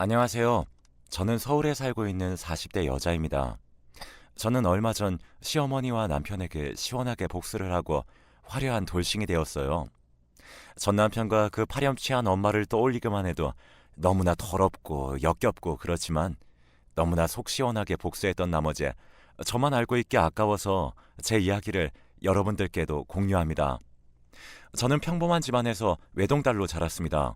안녕하세요. 저는 서울에 살고 있는 40대 여자입니다. 저는 얼마 전 시어머니와 남편에게 시원하게 복수를 하고 화려한 돌싱이 되었어요. 전 남편과 그 파렴치한 엄마를 떠올리기만 해도 너무나 더럽고 역겹고 그렇지만 너무나 속 시원하게 복수했던 나머지 저만 알고 있기 아까워서 제 이야기를 여러분들께도 공유합니다. 저는 평범한 집안에서 외동딸로 자랐습니다.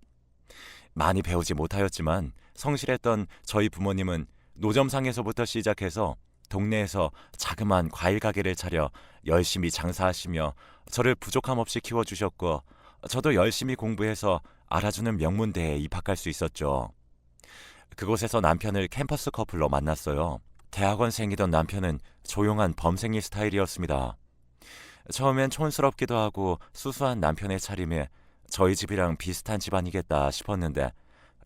많이 배우지 못하였지만 성실했던 저희 부모님은 노점상에서부터 시작해서 동네에서 자그마한 과일 가게를 차려 열심히 장사하시며 저를 부족함 없이 키워주셨고 저도 열심히 공부해서 알아주는 명문대에 입학할 수 있었죠. 그곳에서 남편을 캠퍼스 커플로 만났어요. 대학원생이던 남편은 조용한 범생이 스타일이었습니다. 처음엔 촌스럽기도 하고 수수한 남편의 차림에 저희 집이랑 비슷한 집안이겠다 싶었는데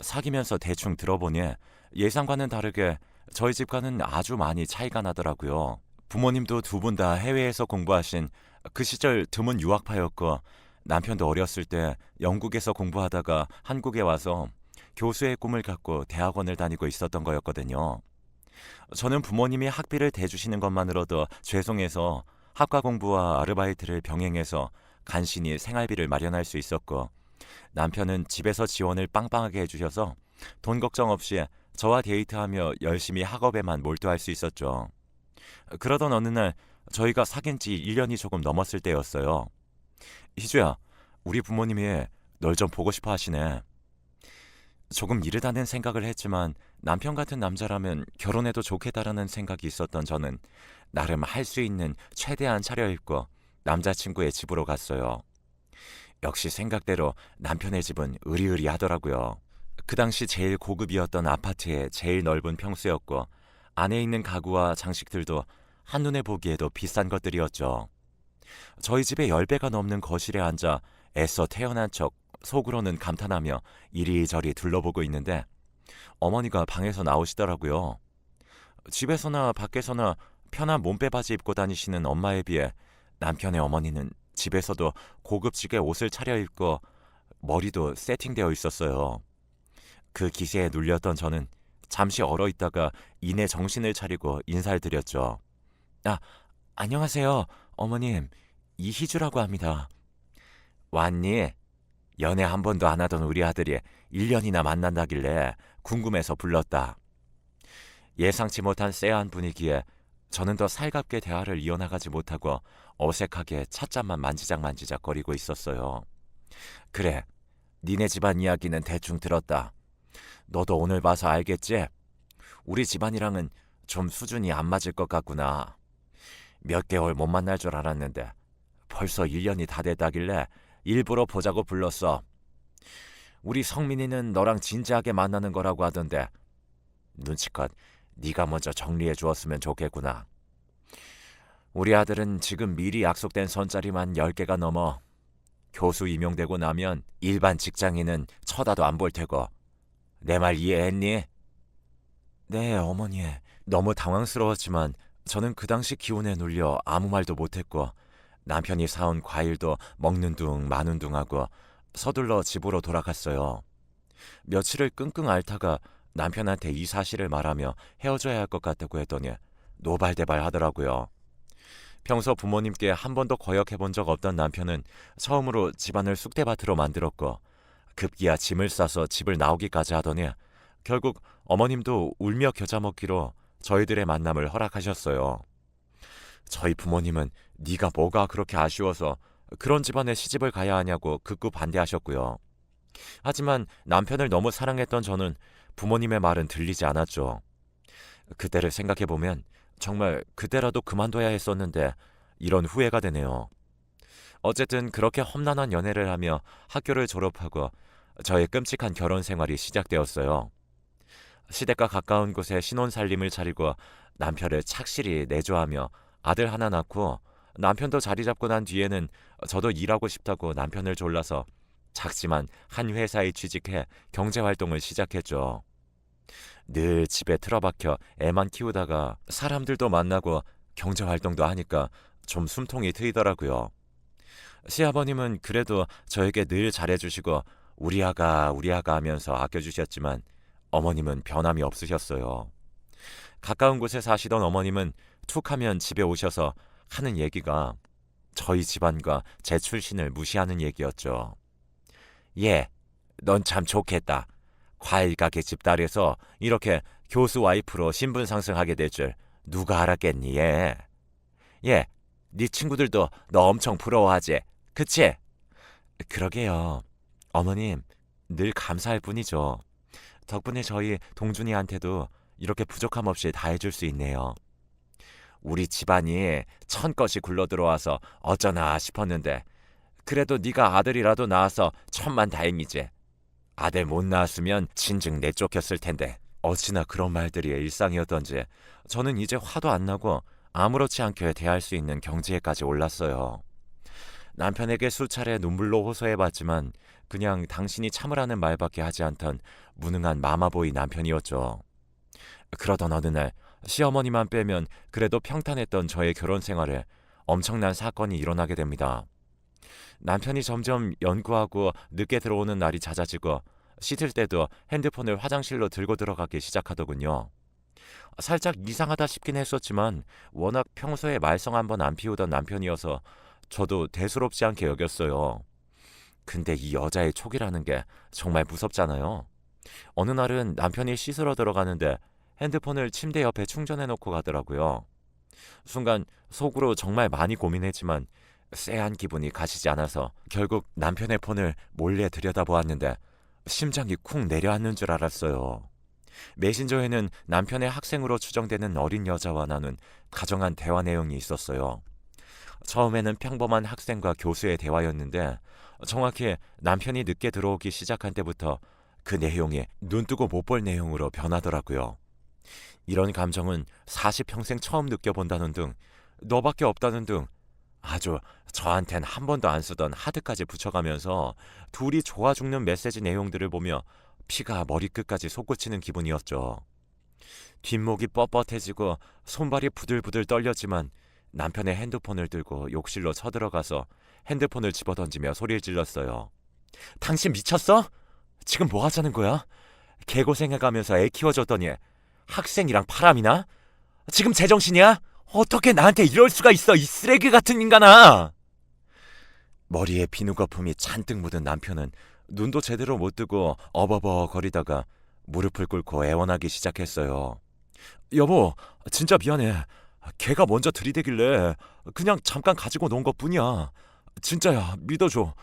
사귀면서 대충 들어보니 예상과는 다르게 저희 집과는 아주 많이 차이가 나더라고요. 부모님도 두 분 다 해외에서 공부하신 그 시절 드문 유학파였고 남편도 어렸을 때 영국에서 공부하다가 한국에 와서 교수의 꿈을 갖고 대학원을 다니고 있었던 거였거든요. 저는 부모님이 학비를 대주시는 것만으로도 죄송해서 학과 공부와 아르바이트를 병행해서 간신히 생활비를 마련할 수 있었고 남편은 집에서 지원을 빵빵하게 해주셔서 돈 걱정 없이 저와 데이트하며 열심히 학업에만 몰두할 수 있었죠. 그러던 어느 날 저희가 사귄 지 1년이 조금 넘었을 때였어요. 희주야, 우리 부모님이 널 좀 보고 싶어 하시네. 조금 이르다는 생각을 했지만 남편 같은 남자라면 결혼해도 좋겠다라는 생각이 있었던 저는 나름 할 수 있는 최대한 차려입고 남자친구의 집으로 갔어요. 역시 생각대로 남편의 집은 으리으리하더라고요. 그 당시 제일 고급이었던 아파트의 제일 넓은 평수였고 안에 있는 가구와 장식들도 한눈에 보기에도 비싼 것들이었죠. 저희 집의 10배가 넘는 거실에 앉아 애써 태어난 척 속으로는 감탄하며 이리저리 둘러보고 있는데 어머니가 방에서 나오시더라고요. 집에서나 밖에서나 편한 몸빼 바지 입고 다니시는 엄마에 비해 남편의 어머니는 집에서도 고급지게 옷을 차려입고 머리도 세팅되어 있었어요. 그 기세에 눌렸던 저는 잠시 얼어 있다가 이내 정신을 차리고 인사를 드렸죠. 아, 안녕하세요, 어머님. 이희주라고 합니다. 왔니? 연애 한 번도 안 하던 우리 아들이 1년이나 만난다길래 궁금해서 불렀다. 예상치 못한 쎄한 분위기에 저는 더 살갑게 대화를 이어나가지 못하고 어색하게 찻잔만 만지작 만지작 거리고 있었어요. 그래, 니네 집안 이야기는 대충 들었다. 너도 오늘 봐서 알겠지? 우리 집안이랑은 좀 수준이 안 맞을 것 같구나. 몇 개월 못 만날 줄 알았는데 벌써 1년이 다 됐다길래 일부러 보자고 불렀어. 우리 성민이는 너랑 진지하게 만나는 거라고 하던데 눈치껏 네가 먼저 정리해 주었으면 좋겠구나. 우리 아들은 지금 미리 약속된 선짜리만 10개가 넘어 교수 임용되고 나면 일반 직장인은 쳐다도 안 볼 테고 내 말 이해했니? 네, 어머니. 너무 당황스러웠지만 저는 그 당시 기운에 눌려 아무 말도 못했고 남편이 사온 과일도 먹는 둥 마는 둥 하고 서둘러 집으로 돌아갔어요. 며칠을 끙끙 앓다가 남편한테 이 사실을 말하며 헤어져야 할 것 같다고 했더니 노발대발 하더라고요. 평소 부모님께 한 번도 거역해 본 적 없던 남편은 처음으로 집안을 쑥대밭으로 만들었고 급기야 짐을 싸서 집을 나오기까지 하더니 결국 어머님도 울며 겨자 먹기로 저희들의 만남을 허락하셨어요. 저희 부모님은 네가 뭐가 그렇게 아쉬워서 그런 집안에 시집을 가야 하냐고 극구 반대하셨고요. 하지만 남편을 너무 사랑했던 저는 부모님의 말은 들리지 않았죠. 그때를 생각해보면 정말 그때라도 그만둬야 했었는데 이런 후회가 되네요. 어쨌든 그렇게 험난한 연애를 하며 학교를 졸업하고 저의 끔찍한 결혼 생활이 시작되었어요. 시댁과 가까운 곳에 신혼 살림을 차리고 남편을 착실히 내조하며 아들 하나 낳고 남편도 자리 잡고 난 뒤에는 저도 일하고 싶다고 남편을 졸라서 작지만 한 회사에 취직해 경제 활동을 시작했죠. 늘 집에 틀어박혀 애만 키우다가 사람들도 만나고 경제 활동도 하니까 좀 숨통이 트이더라고요. 시아버님은 그래도 저에게 늘 잘해주시고 우리 아가 우리 아가 하면서 아껴주셨지만 어머님은 변함이 없으셨어요. 가까운 곳에 사시던 어머님은 툭 하면 집에 오셔서 하는 얘기가 저희 집안과 제 출신을 무시하는 얘기였죠. 예, 넌 참 좋겠다. 과일 가게 집딸에서 이렇게 교수 와이프로 신분 상승하게 될 줄 누가 알았겠니, 예. 예, 네 친구들도 너 엄청 부러워하지, 그치? 그러게요. 어머님, 늘 감사할 뿐이죠. 덕분에 저희 동준이한테도 이렇게 부족함 없이 다 해줄 수 있네요. 우리 집안이 천것이 굴러 들어와서 어쩌나 싶었는데 그래도 네가 아들이라도 낳아서 천만 다행이지. 아들 못 낳았으면 진즉 내쫓겼을 텐데 어찌나 그런 말들이 일상이었던지 저는 이제 화도 안 나고 아무렇지 않게 대할 수 있는 경지에까지 올랐어요. 남편에게 수차례 눈물로 호소해봤지만 그냥 당신이 참으라는 말밖에 하지 않던 무능한 마마보이 남편이었죠. 그러던 어느 날 시어머니만 빼면 그래도 평탄했던 저의 결혼 생활에 엄청난 사건이 일어나게 됩니다. 남편이 점점 연구하고 늦게 들어오는 날이 잦아지고 씻을 때도 핸드폰을 화장실로 들고 들어가기 시작하더군요. 살짝 이상하다 싶긴 했었지만 워낙 평소에 말썽 한번 안 피우던 남편이어서 저도 대수롭지 않게 여겼어요. 근데 이 여자의 촉이라는 게 정말 무섭잖아요. 어느 날은 남편이 씻으러 들어가는데 핸드폰을 침대 옆에 충전해 놓고 가더라고요. 순간 속으로 정말 많이 고민했지만 쎄한 기분이 가시지 않아서 결국 남편의 폰을 몰래 들여다보았는데 심장이 쿵 내려앉는 줄 알았어요. 메신저에는 남편의 학생으로 추정되는 어린 여자와 나눈 가정한 대화 내용이 있었어요. 처음에는 평범한 학생과 교수의 대화였는데 정확히 남편이 늦게 들어오기 시작한 때부터 그 내용이 눈뜨고 못 볼 내용으로 변하더라고요. 이런 감정은 40평생 처음 느껴본다는 등 너밖에 없다는 등 아주 저한텐 한 번도 안 쓰던 하드까지 붙여가면서 둘이 좋아 죽는 메시지 내용들을 보며 피가 머리끝까지 솟구치는 기분이었죠. 뒷목이 뻣뻣해지고 손발이 부들부들 떨렸지만 남편의 핸드폰을 들고 욕실로 쳐들어가서 핸드폰을 집어던지며 소리를 질렀어요. 당신 미쳤어? 지금 뭐 하자는 거야? 개고생해가면서 애 키워줬더니 학생이랑 바람이나? 지금 제정신이야? 어떻게 나한테 이럴 수가 있어 이 쓰레기 같은 인간아! 머리에 비누 거품이 잔뜩 묻은 남편은 눈도 제대로 못 뜨고 어버버 거리다가 무릎을 꿇고 애원하기 시작했어요. 여보, 진짜 미안해. 걔가 먼저 들이대길래 그냥 잠깐 가지고 논 것 뿐이야. 진짜야, 믿어줘.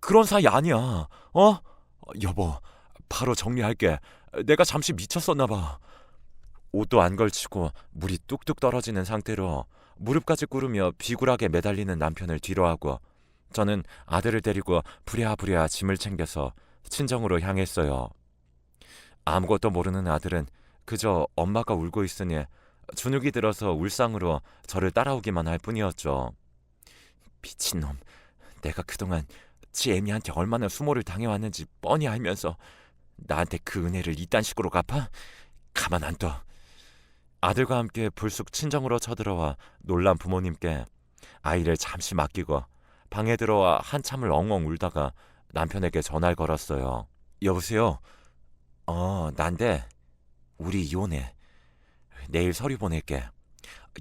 그런 사이 아니야. 어? 여보, 바로 정리할게. 내가 잠시 미쳤었나 봐. 옷도 안 걸치고 물이 뚝뚝 떨어지는 상태로 무릎까지 꿇으며 비굴하게 매달리는 남편을 뒤로하고 저는 아들을 데리고 부랴부랴 짐을 챙겨서 친정으로 향했어요. 아무것도 모르는 아들은 그저 엄마가 울고 있으니 주눅이 들어서 울상으로 저를 따라오기만 할 뿐이었죠. 미친놈, 내가 그동안 지 애미한테 얼마나 수모를 당해왔는지 뻔히 알면서 나한테 그 은혜를 이딴 식으로 갚아? 가만 안 둬. 아들과 함께 불쑥 친정으로 쳐들어와 놀란 부모님께 아이를 잠시 맡기고 방에 들어와 한참을 엉엉 울다가 남편에게 전화를 걸었어요. 여보세요? 어, 난데 우리 이혼해. 내일 서류 보낼게.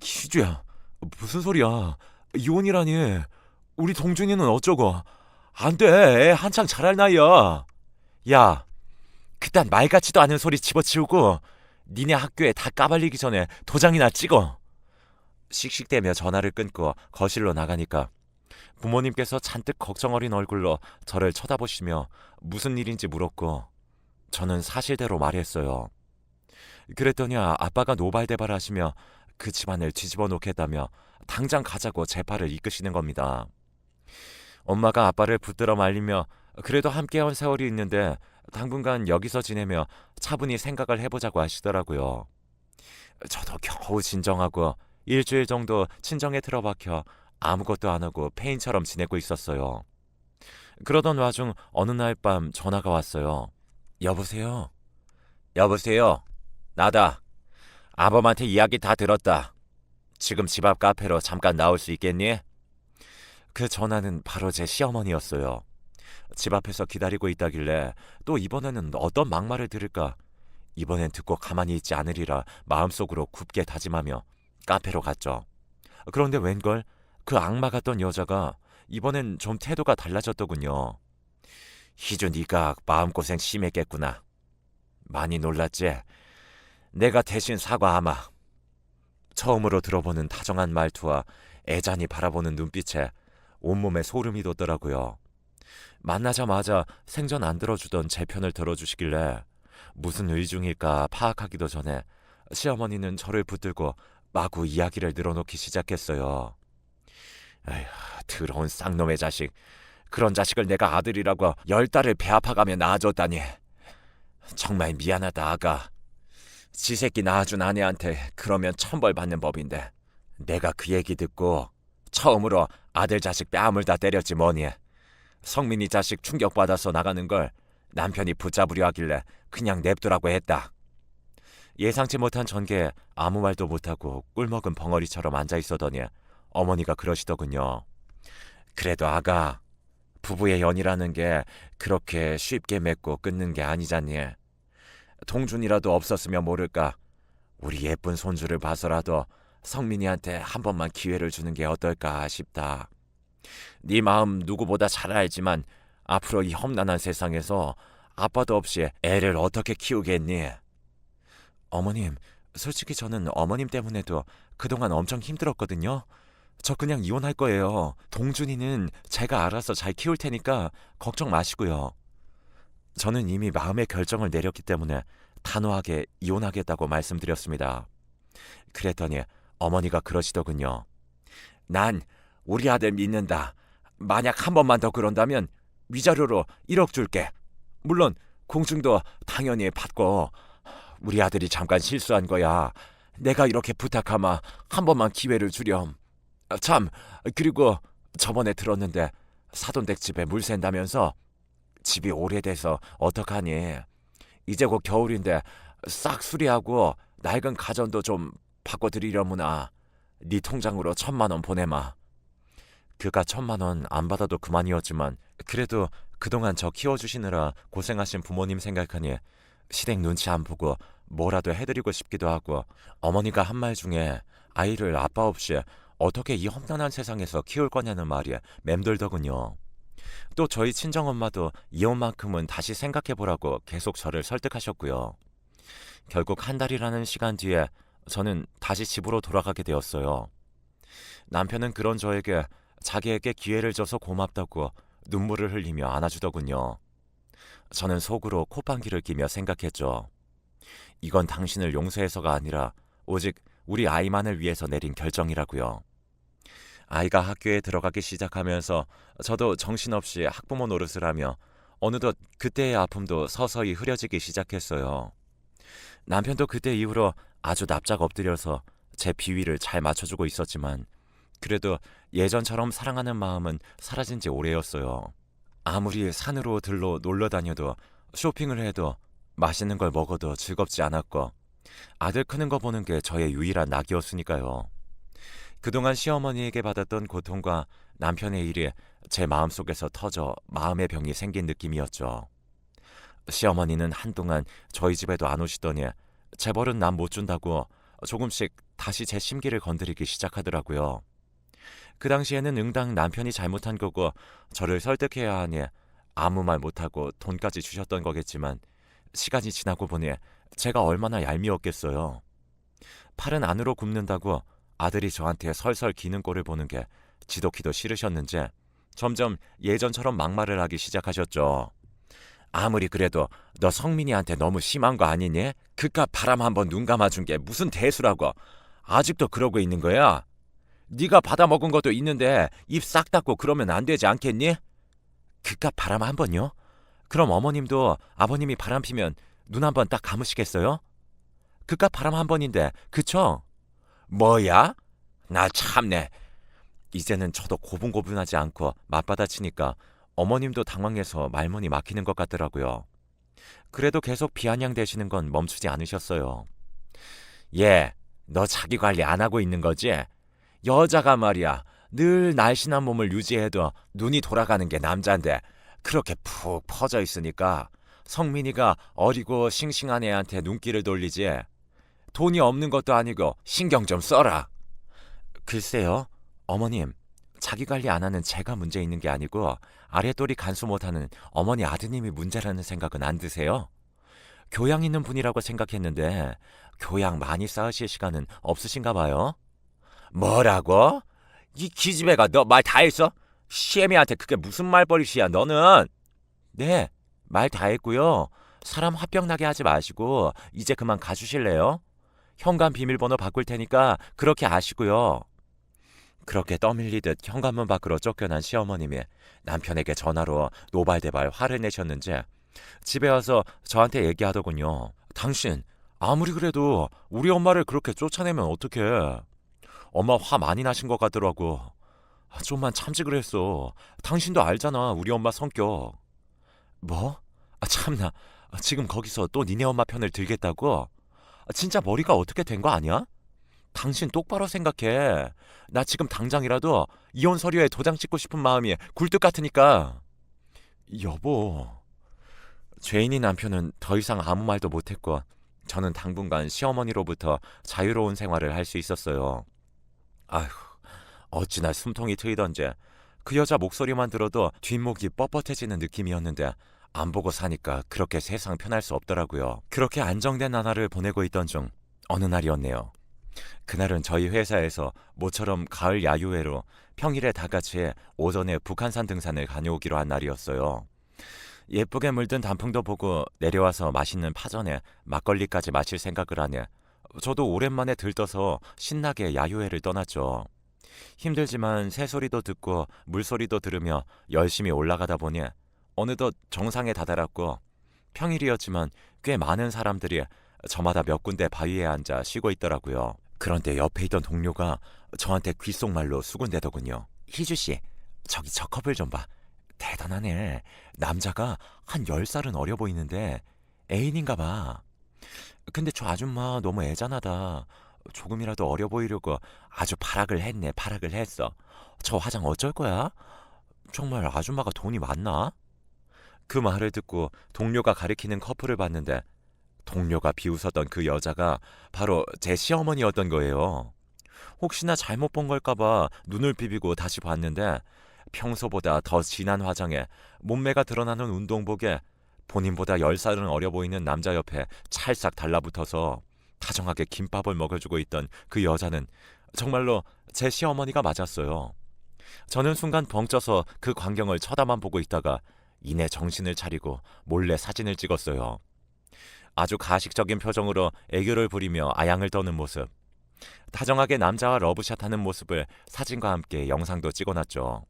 희주야, 무슨 소리야? 이혼이라니. 우리 동준이는 어쩌고? 안 돼. 애 한창 자랄 나이야. 야, 그딴 말 같지도 않은 소리 집어치우고 니네 학교에 다 까발리기 전에 도장이나 찍어. 씩씩대며 전화를 끊고 거실로 나가니까 부모님께서 잔뜩 걱정 어린 얼굴로 저를 쳐다보시며 무슨 일인지 물었고 저는 사실대로 말했어요. 그랬더니 아빠가 노발대발하시며 그 집안을 뒤집어 놓겠다며 당장 가자고 제 팔을 이끄시는 겁니다. 엄마가 아빠를 붙들어 말리며 그래도 함께한 세월이 있는데 당분간 여기서 지내며 차분히 생각을 해보자고 하시더라고요. 저도 겨우 진정하고 일주일 정도 친정에 틀어박혀 아무것도 안 하고 페인처럼 지내고 있었어요. 그러던 와중 어느 날 밤 전화가 왔어요. 여보세요? 여보세요? 나다. 아범한테 이야기 다 들었다. 지금 집 앞 카페로 잠깐 나올 수 있겠니? 그 전화는 바로 제 시어머니였어요. 집 앞에서 기다리고 있다길래 또 이번에는 어떤 막말을 들을까 이번엔 듣고 가만히 있지 않으리라 마음속으로 굳게 다짐하며 카페로 갔죠. 그런데 웬걸 그 악마 같던 여자가 이번엔 좀 태도가 달라졌더군요. 희주 네가 마음고생 심했겠구나. 많이 놀랐지? 내가 대신 사과하마. 처음으로 들어보는 다정한 말투와 애잔히 바라보는 눈빛에 온몸에 소름이 돋더라고요. 만나자마자 생전 안 들어주던 제 편을 들어주시길래 무슨 의중일까 파악하기도 전에 시어머니는 저를 붙들고 마구 이야기를 늘어놓기 시작했어요. 에휴, 더러운 쌍놈의 자식. 그런 자식을 내가 아들이라고 열 달을 배 아파가며 낳아줬다니. 정말 미안하다 아가. 지 새끼 낳아준 아내한테 그러면 천벌 받는 법인데 내가 그 얘기 듣고 처음으로 아들 자식 뺨을 다 때렸지 뭐니. 성민이 자식 충격받아서 나가는 걸 남편이 붙잡으려 하길래 그냥 냅두라고 했다. 예상치 못한 전개에 아무 말도 못하고 꿀먹은 벙어리처럼 앉아 있어더니 어머니가 그러시더군요. 그래도 아가, 부부의 연이라는 게 그렇게 쉽게 맺고 끊는 게 아니잖니. 동준이라도 없었으면 모를까. 우리 예쁜 손주를 봐서라도 성민이한테 한 번만 기회를 주는 게 어떨까 싶다. 네 마음 누구보다 잘 알지만 앞으로 이 험난한 세상에서 아빠도 없이 애를 어떻게 키우겠니? 어머님, 솔직히 저는 어머님 때문에도 그동안 엄청 힘들었거든요. 저 그냥 이혼할 거예요. 동준이는 제가 알아서 잘 키울 테니까 걱정 마시고요. 저는 이미 마음의 결정을 내렸기 때문에 단호하게 이혼하겠다고 말씀드렸습니다. 그랬더니 어머니가 그러시더군요. 난 우리 아들 믿는다. 만약 한 번만 더 그런다면 위자료로 1억 줄게. 물론 공증도 당연히 받고 우리 아들이 잠깐 실수한 거야. 내가 이렇게 부탁하마 한 번만 기회를 주렴. 아, 참 그리고 저번에 들었는데 사돈댁 집에 물 샌다면서 집이 오래돼서 어떡하니? 이제 곧 겨울인데 싹 수리하고 낡은 가전도 좀 바꿔드리려무나. 네 통장으로 천만 원 보내마. 그가 천만 원 안 받아도 그만이었지만 그래도 그동안 저 키워주시느라 고생하신 부모님 생각하니 시댁 눈치 안 보고 뭐라도 해드리고 싶기도 하고 어머니가 한 말 중에 아이를 아빠 없이 어떻게 이 험난한 세상에서 키울 거냐는 말이 맴돌더군요. 또 저희 친정엄마도 이혼만큼은 다시 생각해보라고 계속 저를 설득하셨고요. 결국 한 달이라는 시간 뒤에 저는 다시 집으로 돌아가게 되었어요. 남편은 그런 저에게 자기에게 기회를 줘서 고맙다고 눈물을 흘리며 안아주더군요. 저는 속으로 콧방귀를 끼며 생각했죠. 이건 당신을 용서해서가 아니라 오직 우리 아이만을 위해서 내린 결정이라고요. 아이가 학교에 들어가기 시작하면서 저도 정신없이 학부모 노릇을 하며 어느덧 그때의 아픔도 서서히 흐려지기 시작했어요. 남편도 그때 이후로 아주 납작 엎드려서 제 비위를 잘 맞춰주고 있었지만 그래도 예전처럼 사랑하는 마음은 사라진 지 오래였어요. 아무리 산으로 들로 놀러 다녀도 쇼핑을 해도 맛있는 걸 먹어도 즐겁지 않았고 아들 크는 거 보는 게 저의 유일한 낙이었으니까요. 그동안 시어머니에게 받았던 고통과 남편의 일이 제 마음속에서 터져 마음의 병이 생긴 느낌이었죠. 시어머니는 한동안 저희 집에도 안 오시더니 재벌은 남 못 준다고 조금씩 다시 제 심기를 건드리기 시작하더라고요. 그 당시에는 응당 남편이 잘못한 거고 저를 설득해야 하니 아무 말 못하고 돈까지 주셨던 거겠지만 시간이 지나고 보니 제가 얼마나 얄미웠겠어요. 팔은 안으로 굽는다고 아들이 저한테 설설 기는 꼴을 보는 게 지독히도 싫으셨는지 점점 예전처럼 막말을 하기 시작하셨죠. 아무리 그래도 너 성민이한테 너무 심한 거 아니니? 그깟 바람 한번 눈 감아준 게 무슨 대수라고 아직도 그러고 있는 거야? 네가 받아 먹은 것도 있는데 입 싹 닫고 그러면 안 되지 않겠니? 그깟 바람 한 번요? 그럼 어머님도 아버님이 바람 피면 눈 한 번 딱 감으시겠어요? 그깟 바람 한 번인데 그쵸? 뭐야? 나 참네. 이제는 저도 고분고분하지 않고 맞받아치니까 어머님도 당황해서 말문이 막히는 것 같더라고요. 그래도 계속 비아냥대시는 건 멈추지 않으셨어요. 예, 너 자기 관리 안 하고 있는 거지? 여자가 말이야. 늘 날씬한 몸을 유지해도 눈이 돌아가는 게 남잔데 그렇게 푹 퍼져 있으니까 성민이가 어리고 싱싱한 애한테 눈길을 돌리지. 돈이 없는 것도 아니고 신경 좀 써라. 글쎄요, 어머님. 자기 관리 안 하는 제가 문제 있는 게 아니고 아랫돌이 간수 못하는 어머니 아드님이 문제라는 생각은 안 드세요? 교양 있는 분이라고 생각했는데 교양 많이 쌓으실 시간은 없으신가 봐요. 뭐라고? 이 기집애가 너 말 다 했어? 시애미한테 그게 무슨 말버릇이야 너는? 네, 말 다 했고요. 사람 화병 나게 하지 마시고 이제 그만 가주실래요? 현관 비밀번호 바꿀 테니까 그렇게 아시고요. 그렇게 떠밀리듯 현관문 밖으로 쫓겨난 시어머님이 남편에게 전화로 노발대발 화를 내셨는지 집에 와서 저한테 얘기하더군요. 당신 아무리 그래도 우리 엄마를 그렇게 쫓아내면 어떡해. 엄마 화 많이 나신 것 같더라고. 아, 좀만 참지 그랬어. 당신도 알잖아 우리 엄마 성격. 뭐? 아 참나. 아, 지금 거기서 또 니네 엄마 편을 들겠다고? 아, 진짜 머리가 어떻게 된 거 아니야? 당신 똑바로 생각해. 나 지금 당장이라도 이혼 서류에 도장 찍고 싶은 마음이 굴뚝 같으니까. 여보. 죄인인 남편은 더 이상 아무 말도 못했고 저는 당분간 시어머니로부터 자유로운 생활을 할 수 있었어요. 아휴, 어찌나 숨통이 트이던지 그 여자 목소리만 들어도 뒷목이 뻣뻣해지는 느낌이었는데 안 보고 사니까 그렇게 세상 편할 수 없더라고요. 그렇게 안정된 나날을 보내고 있던 중 어느 날이었네요. 그날은 저희 회사에서 모처럼 가을 야유회로 평일에 다 같이 오전에 북한산 등산을 다녀오기로 한 날이었어요. 예쁘게 물든 단풍도 보고 내려와서 맛있는 파전에 막걸리까지 마실 생각을 하니 저도 오랜만에 들떠서 신나게 야유회를 떠났죠. 힘들지만 새소리도 듣고 물소리도 들으며 열심히 올라가다 보니 어느덧 정상에 다다랐고 평일이었지만 꽤 많은 사람들이 저마다 몇 군데 바위에 앉아 쉬고 있더라고요. 그런데 옆에 있던 동료가 저한테 귓속말로 수군대더군요. 희주 씨, 저기 저 커플 좀 봐. 대단하네. 남자가 한 10살은 어려 보이는데 애인인가 봐. 근데 저 아줌마 너무 애잔하다. 조금이라도 어려 보이려고 아주 발악을 했네. 발악을 했어. 저 화장 어쩔 거야? 정말 아줌마가 돈이 많나? 그 말을 듣고 동료가 가리키는 커플을 봤는데 동료가 비웃었던 그 여자가 바로 제 시어머니였던 거예요. 혹시나 잘못 본 걸까봐 눈을 비비고 다시 봤는데 평소보다 더 진한 화장에 몸매가 드러나는 운동복에 본인보다 10살은 어려 보이는 남자 옆에 찰싹 달라붙어서 다정하게 김밥을 먹여주고 있던 그 여자는 정말로 제 시어머니가 맞았어요. 저는 순간 벙쪄서 그 광경을 쳐다만 보고 있다가 이내 정신을 차리고 몰래 사진을 찍었어요. 아주 가식적인 표정으로 애교를 부리며 아양을 떠는 모습. 다정하게 남자와 러브샷 하는 모습을 사진과 함께 영상도 찍어놨죠.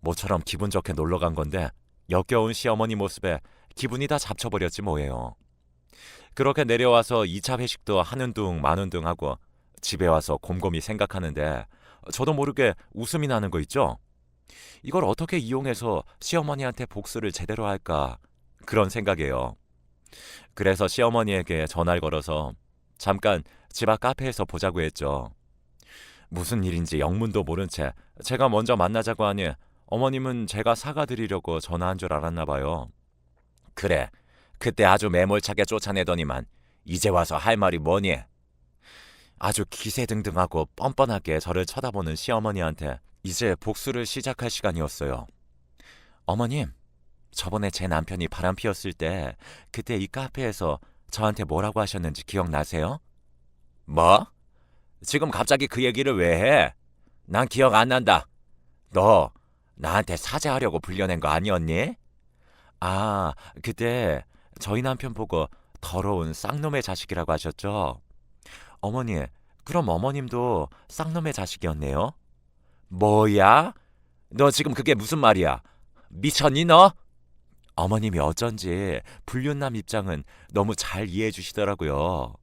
모처럼 기분 좋게 놀러 간 건데 역겨운 시어머니 모습에 기분이 다 잡쳐버렸지 뭐예요. 그렇게 내려와서 2차 회식도 하는 둥 마는 둥 하고 집에 와서 곰곰이 생각하는데 저도 모르게 웃음이 나는 거 있죠? 이걸 어떻게 이용해서 시어머니한테 복수를 제대로 할까 그런 생각이에요. 그래서 시어머니에게 전화를 걸어서 잠깐 집 앞 카페에서 보자고 했죠. 무슨 일인지 영문도 모른 채 제가 먼저 만나자고 하니 어머님은 제가 사과드리려고 전화한 줄 알았나 봐요. 그래, 그때 아주 매몰차게 쫓아내더니만 이제 와서 할 말이 뭐니? 아주 기세등등하고 뻔뻔하게 저를 쳐다보는 시어머니한테 이제 복수를 시작할 시간이었어요. 어머님, 저번에 제 남편이 바람 피웠을 때 그때 이 카페에서 저한테 뭐라고 하셨는지 기억나세요? 뭐? 지금 갑자기 그 얘기를 왜 해? 난 기억 안 난다. 너 나한테 사죄하려고 불려낸 거 아니었니? 아, 그때 저희 남편 보고 더러운 쌍놈의 자식이라고 하셨죠? 어머니, 그럼 어머님도 쌍놈의 자식이었네요? 뭐야? 너 지금 그게 무슨 말이야? 미쳤니 너? 어머님이 어쩐지 불륜남 입장은 너무 잘 이해해 주시더라고요.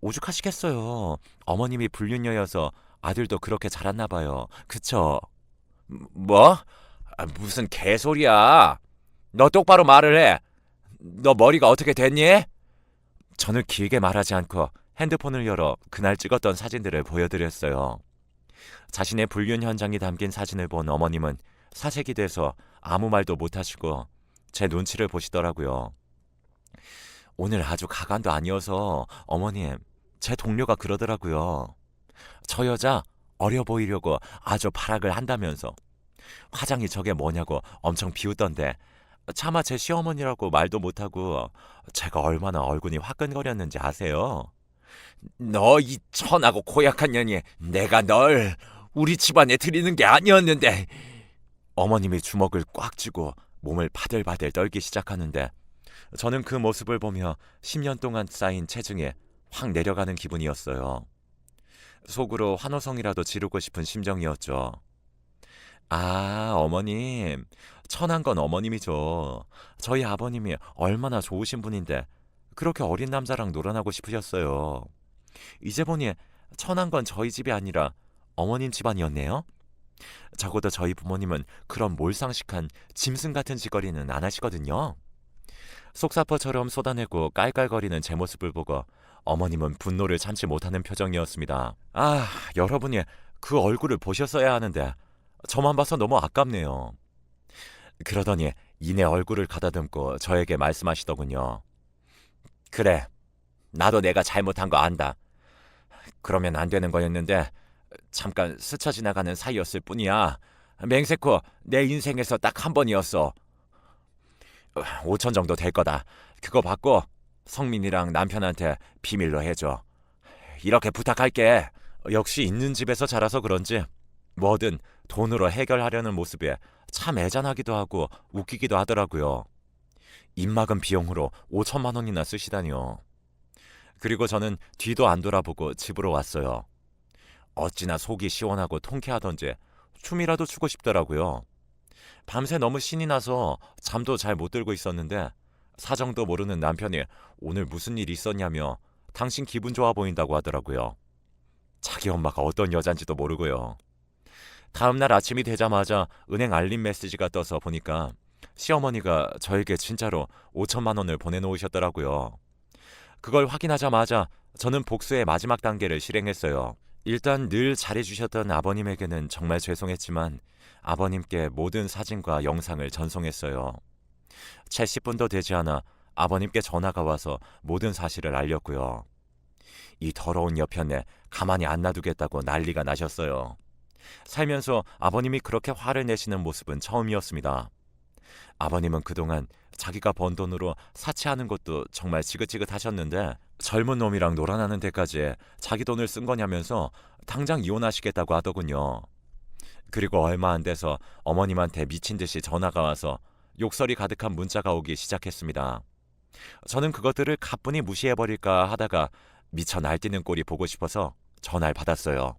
오죽하시겠어요. 어머님이 불륜녀여서 아들도 그렇게 자랐나 봐요. 그쵸? 뭐? 아, 무슨 개소리야. 너 똑바로 말을 해. 너 머리가 어떻게 됐니? 저는 길게 말하지 않고 핸드폰을 열어 그날 찍었던 사진들을 보여드렸어요. 자신의 불륜 현장이 담긴 사진을 본 어머님은 사색이 돼서 아무 말도 못하시고 제 눈치를 보시더라고요. 오늘 아주 가관도 아니어서 어머님, 제 동료가 그러더라고요. 저 여자 어려 보이려고 아주 발악을 한다면서 화장이 저게 뭐냐고 엄청 비웃던데 차마 제 시어머니라고 말도 못하고 제가 얼마나 얼굴이 화끈거렸는지 아세요? 너 이 천하고 고약한 년이 내가 널 우리 집안에 들이는 게 아니었는데 어머님이 주먹을 꽉 쥐고 몸을 바들바들 떨기 시작하는데 저는 그 모습을 보며 10년 동안 쌓인 체중이 확 내려가는 기분이었어요. 속으로 환호성이라도 지르고 싶은 심정이었죠. 아, 어머님. 천한 건 어머님이죠. 저희 아버님이 얼마나 좋으신 분인데 그렇게 어린 남자랑 놀아나고 싶으셨어요. 이제 보니 천한 건 저희 집이 아니라 어머님 집안이었네요. 적어도 저희 부모님은 그런 몰상식한 짐승 같은 짓거리는 안 하시거든요. 속사포처럼 쏟아내고 깔깔거리는 제 모습을 보고 어머님은 분노를 참지 못하는 표정이었습니다. 아, 여러분이 그 얼굴을 보셨어야 하는데 저만 봐서 너무 아깝네요. 그러더니 이내 얼굴을 가다듬고 저에게 말씀하시더군요. 그래, 나도 내가 잘못한 거 안다. 그러면 안 되는 거였는데 잠깐 스쳐 지나가는 사이였을 뿐이야. 맹세코 내 인생에서 딱 한 번이었어. 5천 정도 될 거다. 그거 받고 성민이랑 남편한테 비밀로 해줘. 이렇게 부탁할게. 역시 있는 집에서 자라서 그런지 뭐든 돈으로 해결하려는 모습에 참 애잔하기도 하고 웃기기도 하더라고요. 입막은 비용으로 5천만 원이나 쓰시다니요. 그리고 저는 뒤도 안 돌아보고 집으로 왔어요. 어찌나 속이 시원하고 통쾌하던지 춤이라도 추고 싶더라고요. 밤새 너무 신이 나서 잠도 잘 못 들고 있었는데 사정도 모르는 남편이 오늘 무슨 일 있었냐며 당신 기분 좋아 보인다고 하더라고요. 자기 엄마가 어떤 여잔지도 모르고요. 다음날 아침이 되자마자 은행 알림 메시지가 떠서 보니까 시어머니가 저에게 진짜로 5천만 원을 보내놓으셨더라고요. 그걸 확인하자마자 저는 복수의 마지막 단계를 실행했어요. 일단 늘 잘해주셨던 아버님에게는 정말 죄송했지만 아버님께 모든 사진과 영상을 전송했어요. 채 10분도 되지 않아 아버님께 전화가 와서 모든 사실을 알렸고요. 이 더러운 여편네 가만히 안 놔두겠다고 난리가 나셨어요. 살면서 아버님이 그렇게 화를 내시는 모습은 처음이었습니다. 아버님은 그동안 자기가 번 돈으로 사치하는 것도 정말 지긋지긋하셨는데 젊은 놈이랑 놀아나는 데까지 자기 돈을 쓴 거냐면서 당장 이혼하시겠다고 하더군요. 그리고 얼마 안 돼서 어머님한테 미친 듯이 전화가 와서 욕설이 가득한 문자가 오기 시작했습니다. 저는 그것들을 가뿐히 무시해버릴까 하다가 미쳐 날뛰는 꼴이 보고 싶어서 전화를 받았어요.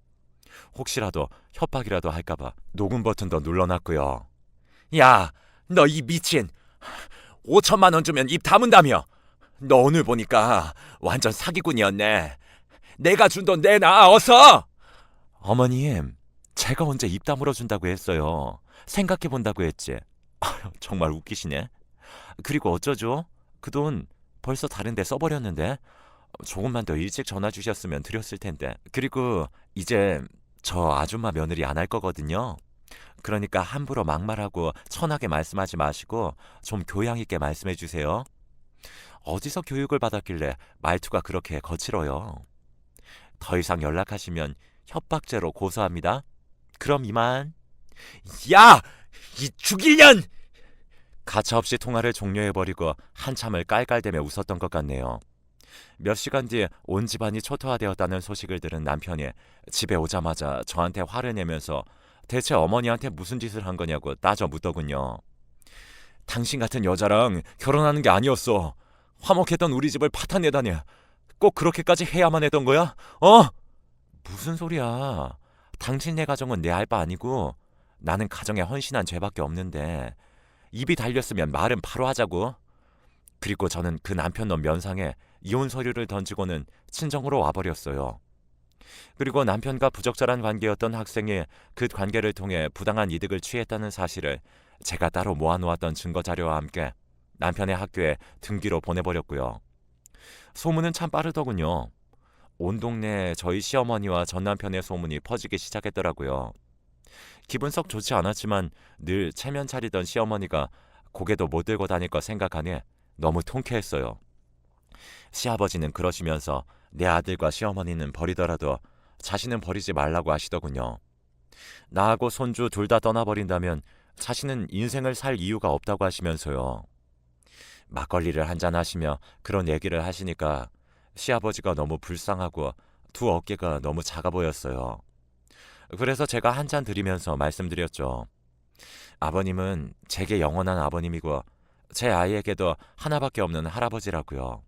혹시라도 협박이라도 할까봐 녹음 버튼도 눌러놨고요. 야, 너 이 미친! 5천만 원 주면 입 다문다며! 너 오늘 보니까 완전 사기꾼이었네. 내가 준 돈 내놔, 어서! 어머님, 제가 언제 입 다물어 준다고 했어요. 생각해 본다고 했지. 정말 웃기시네. 그리고 어쩌죠? 그 돈 벌써 다른 데 써버렸는데 조금만 더 일찍 전화 주셨으면 드렸을 텐데. 그리고 이제 저 아줌마 며느리 안 할 거거든요. 그러니까 함부로 막말하고 천하게 말씀하지 마시고 좀 교양 있게 말씀해 주세요. 어디서 교육을 받았길래 말투가 그렇게 거칠어요. 더 이상 연락하시면 협박죄로 고소합니다. 그럼 이만. 야! 이 죽일년! 가차없이 통화를 종료해버리고 한참을 깔깔대며 웃었던 것 같네요. 몇 시간 뒤에 온 집안이 초토화되었다는 소식을 들은 남편이 집에 오자마자 저한테 화를 내면서 대체 어머니한테 무슨 짓을 한 거냐고 따져 묻더군요. 당신 같은 여자랑 결혼하는 게 아니었어. 화목했던 우리 집을 파탄내다니. 꼭 그렇게까지 해야만 했던 거야? 어? 무슨 소리야. 당신 네 가정은 내 알바 아니고 나는 가정에 헌신한 죄밖에 없는데 입이 달렸으면 말은 바로 하자고. 그리고 저는 그 남편 놈 면상에 이혼 서류를 던지고는 친정으로 와버렸어요. 그리고 남편과 부적절한 관계였던 학생이 그 관계를 통해 부당한 이득을 취했다는 사실을 제가 따로 모아놓았던 증거 자료와 함께 남편의 학교에 등기로 보내버렸고요. 소문은 참 빠르더군요. 온 동네에 저희 시어머니와 전 남편의 소문이 퍼지기 시작했더라고요. 기분 썩 좋지 않았지만 늘 체면 차리던 시어머니가 고개도 못 들고 다닐 거 생각하니 너무 통쾌했어요. 시아버지는 그러시면서 내 아들과 시어머니는 버리더라도 자신은 버리지 말라고 하시더군요. 나하고 손주 둘 다 떠나버린다면 자신은 인생을 살 이유가 없다고 하시면서요. 막걸리를 한잔 하시며 그런 얘기를 하시니까 시아버지가 너무 불쌍하고 두 어깨가 너무 작아 보였어요. 그래서 제가 한 잔 드리면서 말씀드렸죠. 아버님은 제게 영원한 아버님이고 제 아이에게도 하나밖에 없는 할아버지라고요.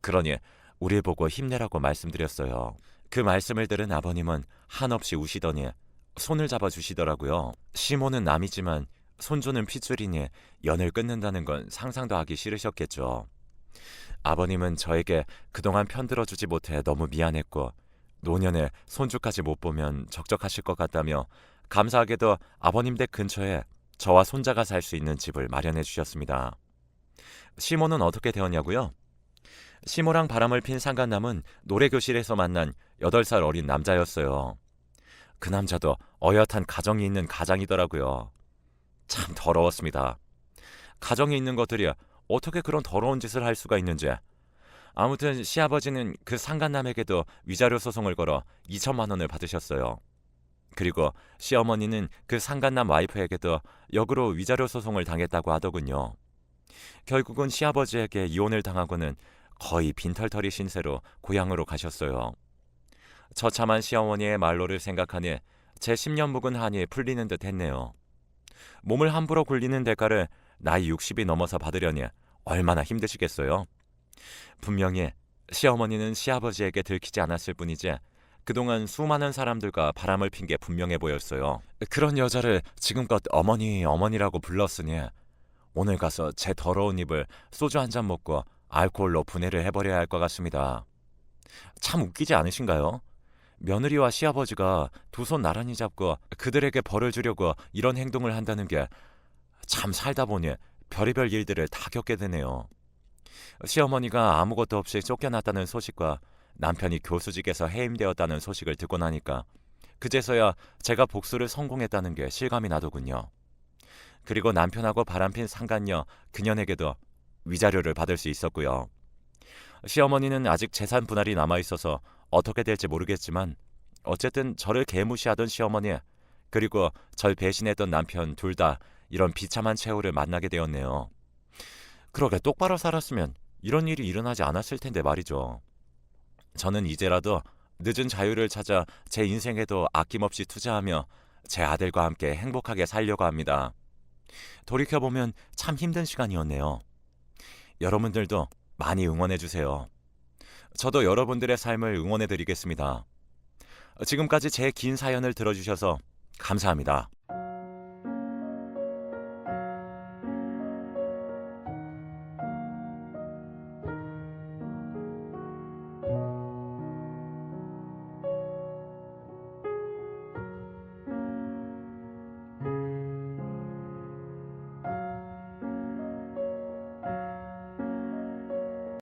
그러니 우리 보고 힘내라고 말씀드렸어요. 그 말씀을 들은 아버님은 한없이 우시더니 손을 잡아 주시더라고요. 시모는 남이지만 손주는 핏줄이니 연을 끊는다는 건 상상도 하기 싫으셨겠죠. 아버님은 저에게 그동안 편들어 주지 못해 너무 미안했고 노년에 손주까지 못 보면 적적하실 것 같다며 감사하게도 아버님 댁 근처에 저와 손자가 살 수 있는 집을 마련해 주셨습니다. 시모는 어떻게 되었냐고요? 시모랑 바람을 핀 상간남은 노래교실에서 만난 8살 어린 남자였어요. 그 남자도 어엿한 가정이 있는 가장이더라고요. 참 더러웠습니다. 가정이 있는 것들이 어떻게 그런 더러운 짓을 할 수가 있는지. 아무튼 시아버지는 그 상간남에게도 위자료 소송을 걸어 2천만 원을 받으셨어요. 그리고 시어머니는 그 상간남 와이프에게도 역으로 위자료 소송을 당했다고 하더군요. 결국은 시아버지에게 이혼을 당하고는 거의 빈털터리 신세로 고향으로 가셨어요. 처참한 시어머니의 말로를 생각하니 제 10년 묵은 한이 풀리는 듯 했네요. 몸을 함부로 굴리는 대가를 나이 60이 넘어서 받으려니 얼마나 힘드시겠어요? 분명히 시어머니는 시아버지에게 들키지 않았을 뿐이지 그동안 수많은 사람들과 바람을 핀 게 분명해 보였어요. 그런 여자를 지금껏 어머니 어머니라고 불렀으니 오늘 가서 제 더러운 입을 소주 한 잔 먹고 알코올로 분해를 해버려야 할 것 같습니다. 참 웃기지 않으신가요? 며느리와 시아버지가 두 손 나란히 잡고 그들에게 벌을 주려고 이런 행동을 한다는 게 참 살다 보니 별의별 일들을 다 겪게 되네요. 시어머니가 아무것도 없이 쫓겨났다는 소식과 남편이 교수직에서 해임되었다는 소식을 듣고 나니까 그제서야 제가 복수를 성공했다는 게 실감이 나더군요. 그리고 남편하고 바람핀 상간녀 그년에게도 위자료를 받을 수 있었고요. 시어머니는 아직 재산 분할이 남아 있어서 어떻게 될지 모르겠지만 어쨌든 저를 개무시하던 시어머니 그리고 절 배신했던 남편 둘 다 이런 비참한 최후를 만나게 되었네요. 그러게 똑바로 살았으면 이런 일이 일어나지 않았을 텐데 말이죠. 저는 이제라도 늦은 자유를 찾아 제 인생에도 아낌없이 투자하며 제 아들과 함께 행복하게 살려고 합니다. 돌이켜보면 참 힘든 시간이었네요. 여러분들도 많이 응원해 주세요. 저도 여러분들의 삶을 응원해 드리겠습니다. 지금까지 제 긴 사연을 들어주셔서 감사합니다.